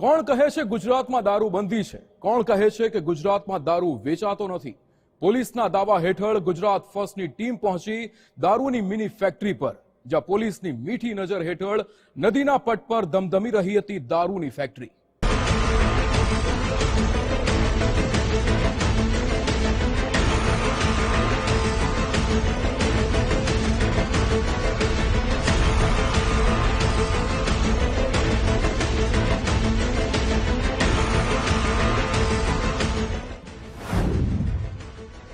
કોણ કહે છે ગુજરાતમાં દારૂ બંધી છે? કોણ કહે છે કે ગુજરાતમાં દારૂ વેચાતો નથી? પોલીસના દાવા હેઠળ ગુજરાત ફર્સ્ટની ટીમ પહોંચી દારૂની મિની ફેક્ટરી પર, જ્યાં પોલીસની મીઠી નજર હેઠળ નદીના પટ પર ધમધમી રહી હતી દારૂની ફેક્ટરી.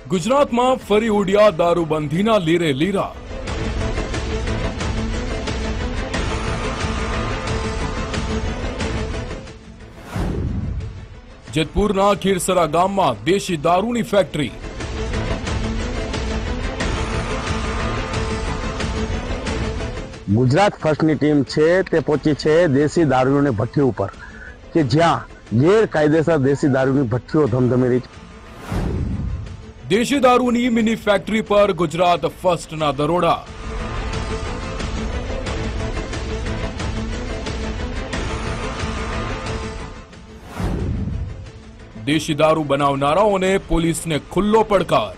ગુજરાતમાં ફરી ઉડ્યા દારૂબંધીના લીરે લીરા. જેતપુરના ખીરસરા ગામમાં દેશી દારૂની ફેક્ટરી. ગુજરાત ફર્સ્ટની ટીમ છે, તે પહોંચી છે દેશી દારૂની ભઠ્ઠી ઉપર. કે જ્યાં ગેરકાયદેસર દેશી દારૂની ભઠ્ઠીઓ ધમધમી રહી છે. દેશી દારૂની મિની ફેક્ટરી પર ગુજરાત ફર્સ્ટના દરોડા. દેશી દારૂ બનાવનારાઓને પોલીસને ખુલ્લો પડકાર.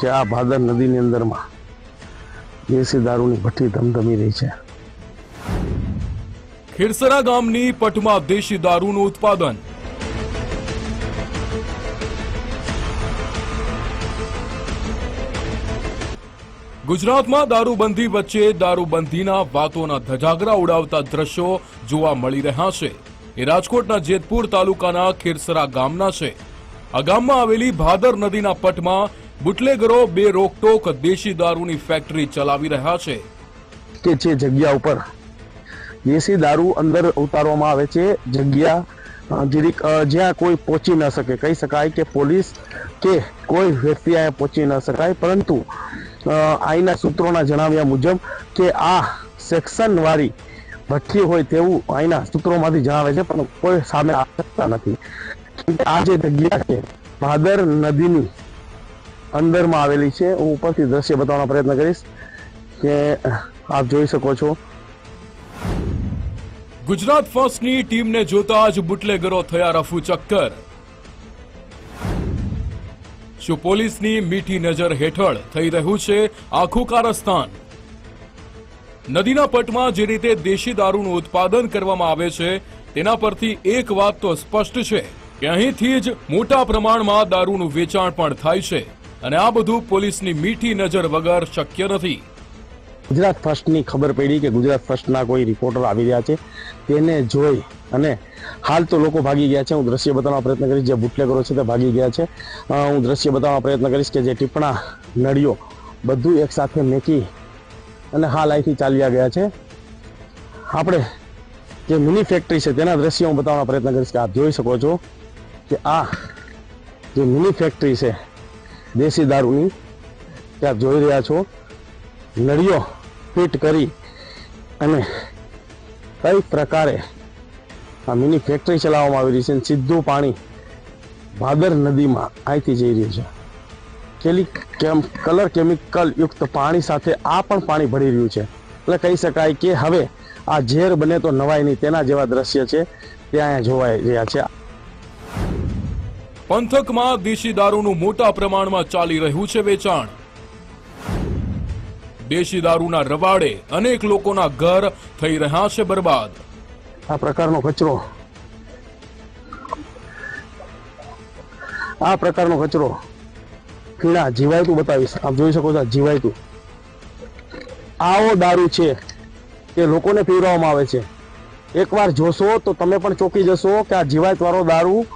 કે આ ભાદર નદીની અંદરમાં દેશી દારૂની ભઠ્ઠી ધમધમી રહી છે. ખીરસરા ગામની પટમાં દેશી દારૂનું ઉત્પાદન. ગુજરાતમાં દારૂબંધી વચ્ચે દારૂબંધીના વાતોના ધજાગરા ઉડાવતા દ્રશ્યો જોવા મળી રહ્યા છે. એ રાજકોટના જેતપુર તાલુકાના ખેરસરા ગામના છે. આ ગામમાં આવેલી ભાદર નદીના પટમાં બુટલેગરો બે રોકટોક દેશી દારૂની ફેક્ટરી ચલાવી રહ્યા છે. કે જે જગ્યા ઉપર દેશી દારૂ અંદર ઉતારવામાં આવે છે. જગ્યા જીરીક જ્યાં કોઈ પહોંચી ન શકે. કહી શકાય કે પોલીસ કે કોઈ વ્યક્તિ અહીંયા પહોંચી ન શકાય. પરંતુ અહીંના સૂત્રોના જણાવ્યા મુજબ કે આ સેક્શનવાળી ભઠ્ઠી હોય તેવું અહીંના સૂત્રોમાંથી જણાવે છે, પણ કોઈ સામે આવી શકતા નથી આ જે જગ્યા છે, ભાદર નદીની અંદરમાં આવેલી છે. હું ઉપરથી દ્રશ્ય બતાવવાનો પ્રયત્ન કરીશ કે આપ જોઈ શકો છો ગુજરાત ફર્સ્ટની ટીમને જોતા જ બુટલેગરો થયા રફુ ચક્કર. શું પોલીસની મીઠી નજર હેઠળ થઈ રહ્યું છે આખું કારસ્તાન? નદીના પટમાં જે રીતે દેશી દારૂનું ઉત્પાદન કરવામાં આવે છે, તેના પરથી એક વાત તો સ્પષ્ટ છે કે અહીંથી જ મોટા પ્રમાણમાં દારૂનું વેચાણ પણ થાય છે અને આ બધું પોલીસની મીઠી નજર વગર શક્ય નથી. ગુજરાત ફર્સ્ટની ખબર પડી કે ગુજરાત ફર્સ્ટના કોઈ રિપોર્ટર આવી રહ્યા છે. તેને જોઈ અને હાલ તો લોકો ભાગી ગયા છે. હું દ્રશ્ય બતાવવાનો પ્રયત્ન કરીશ. જે બુટલેગરો છે તે ભાગી ગયા છે. હું દ્રશ્ય બતાવવાનો પ્રયત્ન કરીશ કે જે ટીપણા નળીઓ બધું એકસાથે મેકી અને હાલ અહીંથી ચાલ્યા ગયા છે. આપણે જે મિની ફેક્ટરી છે તેના દ્રશ્ય હું બતાવવાનો પ્રયત્ન કરીશ કે આપ જોઈ શકો છો કે આ જે મિની ફેક્ટરી છે દેશી દારૂની, તે આપ જોઈ રહ્યા છો. નળીઓ ફિટ કરી અને કઈ પ્રકારે આ મિની ફેક્ટરી ચલાવવામાં આવી રહી છે અને સીધું પાણી ભાદર નદીમાં અહીંથી જઈ રહ્યું છે. કેલી કેમ કલર કેમિકલ યુક્ત પાણી સાથે આ પણ પાણી ભળી રહ્યું છે. એટલે કહી શકાય કે હવે આ ઝેર બને તો નવાય નહીં, તેના જેવા દ્રશ્ય છે તે અહીંયા જોવાઈ રહ્યા છે. પંથકમાં દેશી દારૂનું મોટા પ્રમાણમાં ચાલી રહ્યું છે વેચાણ. દેશી દારૂના રવાડે અનેક લોકોના ઘર થઈ રહ્યા છે બરબાદ. આ પ્રકારનો કચરો. આ પ્રકારનો કચરો પીણા જીવાયતું બતાવીશ. આપ જોઈ શકો છો જીવાયતું. આવો દારૂ છે તે લોકોને પીવડાવવામાં આવે છે. એકવાર જોશો તો તમે પણ ચોંકી જશો કે આ જીવાયતવાળો દારૂ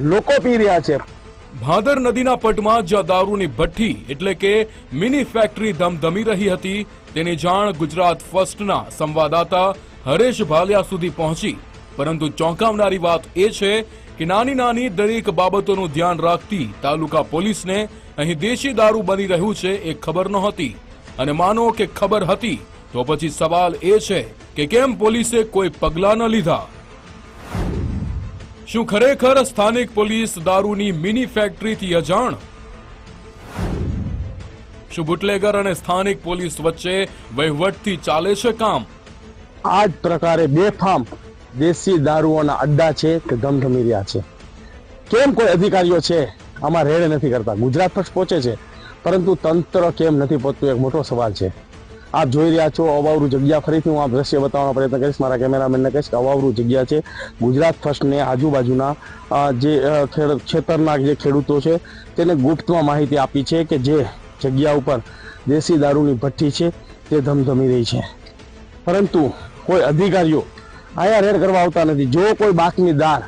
લોકો પી રહ્યા છે. ભાદર નદીના પટમાં જ્યાં દારૂની ભઠ્ઠી એટલે કે મિની ફેક્ટરી ધમધમી રહી હતી, તેની જાણ ગુજરાત ફર્સ્ટના સંવાદદાતા હરેશ ભાલિયા સુધી પહોંચી. પરંતુ ચોંકાવનારી વાત એ છે કે નાની નાની દરેક બાબતોનું ધ્યાન રાખતી તાલુકા પોલીસને અહીં દેશી દારૂ બની રહ્યું છે એ ખબર નહોતી. અને માનો કે ખબર હતી, તો પછી સવાલ એ છે કે કેમ પોલીસે કોઈ પગલાં ન લીધા? શું ખરેખર સ્થાનિક પોલીસ દારૂની મિની ફેક્ટરીથી અજાણ? શું બુટલેગર અને સ્થાનિક પોલીસ વચ્ચે વહીવટથી ચાલે છે કામ? આ જ પ્રકારે બેફામ દેશી દારૂઓના અડ્ડા છે કે ધમધમી રહ્યા છે. કેમ કોઈ અધિકારીઓ છે? આમાં રેડ નથી કરતા. ગુજરાત પક્ષ પહોંચે છે. પરંતુ તંત્ર કેમ નથી પહોંચતું એક મોટો સવાલ છે. આપ જોઈ રહ્યા છો અવાવરું જગ્યા. ફરીથી હું આ દ્રશ્ય બતાવવાનો પ્રયત્ન કરીશ. મારા કેમેરામેનને કહીશ કે અવાવરું જગ્યા છે. ગુજરાત ફર્સ્ટને આજુબાજુના જે ખેતરના જે ખેડૂતો છે, તેને ગુપ્તમાં માહિતી આપી છે કે જે જગ્યા ઉપર દેશી દારૂની ભઠ્ઠી છે, તે ધમધમી રહી છે. પરંતુ કોઈ અધિકારીઓ અહીંયા રેડ કરવા આવતા નથી. જો કોઈ બાતમીદાર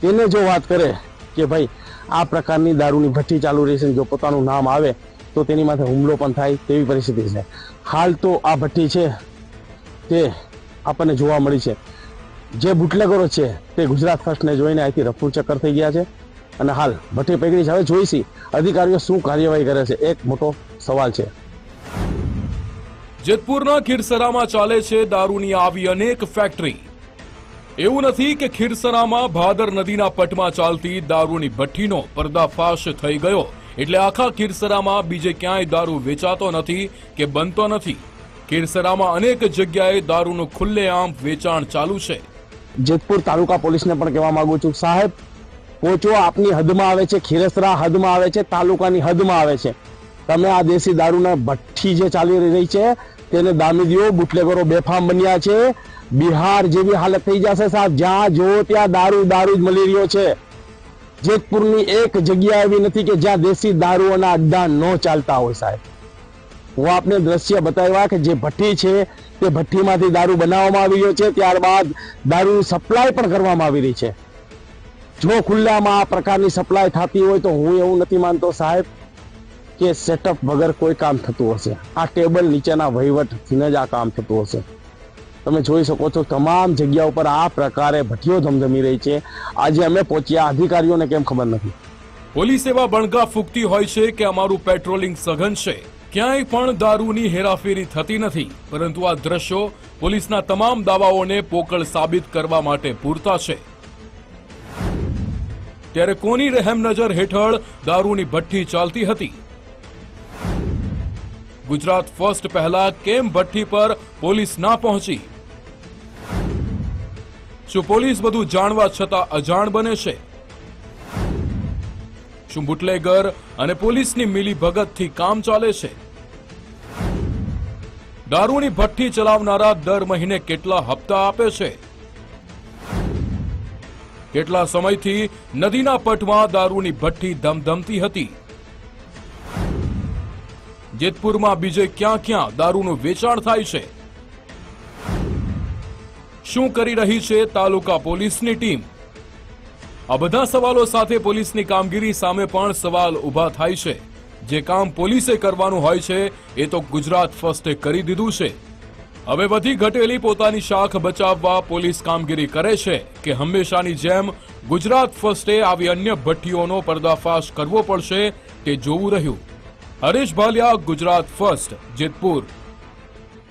તેને જો વાત કરે કે ભાઈ આ પ્રકારની દારૂની ભઠ્ઠી ચાલુ રહી છે જો પોતાનું નામ આવે તો તેની માથે હુમલો પણ થાય તેવી પરિસ્થિતિ છે. હાલ તો આ ભઠ્ઠી છે તે આપણને જોવા મળી છે. જે બુટલેગરો છે તે ગુજરાત ફર્સ્ટને જોઈને અહીંથી રફુ ચક્કર થઈ ગયા છે અને હાલ ભઠ્ઠી પકડી છે. હવે જોઈશી અધિકારીઓ શું કાર્યવાહી કરે છે. એક મોટો સવાલ છે. જેતપુરના ખીરસરામાં ચાલે છે દારૂની આવી અનેક ફેક્ટરી એવું નથી કે ખીરસરામાં ભાદર નદીના પટમાં ચાલતી દારૂની ભઠ્ઠીનો પર્દાફાશ થઈ ગયો. એટલે આખા ખીરસરામાં બીજે ક્યાંય દારૂ વેચાતો નથી કે બનતો નથી. ખીરસરામાં અનેક જગ્યાએ દારૂનું ખુલ્લેઆમ વેચાણ ચાલુ છે. જેતપુર તાલુકા પોલીસને પણ કહેવા માંગુ છું, સાહેબ પોચો આપની હદમાં આવે છે, ખીરસરા હદમાં આવે છે, તાલુકાની હદમાં આવે છે. તમે આ દેશી દારૂના ભઠ્ઠી જે ચાલી રહી છે, તેને દામી દો બુટલેગરો બેફામ બન્યા છે. બિહાર જેવી હાલત થઈ જશે સાહેબ, જ્યાં જો ત્યાં દારૂ દારૂ જ મળી રહ્યો છે. જેતપુરની એક જગ્યા એવી નથી કે જ્યાં દેશી દારૂઓના અડ્ડા ન ચાલતા હોય સાહેબ. હું આપને દ્રશ્ય બતાવ્યા કે જે ભઠ્ઠી છે તે ભઠ્ઠીમાંથી દારૂ બનાવવામાં આવી રહ્યો છે, ત્યારબાદ દારૂની સપ્લાય પણ કરવામાં આવી રહી છે. જો ખુલ્લામાં આ પ્રકારની સપ્લાય થતી હોય તો હું એવું નથી માનતો સાહેબ કે સેટઅપ વગર કોઈ કામ થતું હશે. આ ટેબલ નીચેના વહીવટથી જ આ કામ થતું હશે. તમે જોઈ શકો છો તમામ જગ્યા ઉપર આ પ્રકારે ભઠ્ઠીઓ ધમધમી રહી છે. આજે અમે પહોંચ્યા. અધિકારીઓને કેમ ખબર નથી? પોલીસ એવા બણગા ફૂંકતી હોય છે કે અમારું પેટ્રોલિંગ સઘન છે. ક્યાંય પણ દારૂની હેરાફેરી થતી નથી. પરંતુ આ દ્રશ્યો પોલીસના તમામ દાવાઓને પોકળ સાબિત કરવા માટે પૂરતા છે. ત્યારે કોની રહેમ નજર હેઠળ દારૂની ભઠ્ઠી ચાલતી હતી? ગુજરાત ફર્સ્ટ પહેલા કેમ ભઠ્ઠી પર પોલીસ ના પહોંચી? શું પોલીસ બધું જાણવા છતાં અજાણ બને છે? શું બુટલેગર અને પોલીસની મિલી ભગતથી કામ ચાલે છે? દારૂની ભઠ્ઠી ચલાવનારા દર મહિને કેટલા હપ્તા આપે છે? કેટલા સમયથી નદીના પટમાં દારૂની ભઠ્ઠી ધમધમતી હતી? જેતપુરમાં બીજે ક્યાં ક્યાં દારૂનું વેચાણ થાય છે? શું કરી રહી છે તાલુકા પોલીસની ટીમ? આ બધા સવાલો સાથે પોલીસની કામગીરી સામે પણ સવાલ ઊભા થાય છે. જે કામ પોલીસે કરવાનું હોય છે, એ તો ગુજરાત ફર્સ્ટે કરી દીધું છે. હવે વધી ઘટેલી પોતાની શાખ બચાવવા પોલીસ કામગીરી કરે છે કે હંમેશાની જેમ ગુજરાત ફર્સ્ટે આવી અન્ય ભઠ્ઠીઓનો પર્દાફાશ કરવો પડશે તે જોવું રહ્યું. હરેશ ભાલિયા, ગુજરાત ફર્સ્ટ, જેતપુર.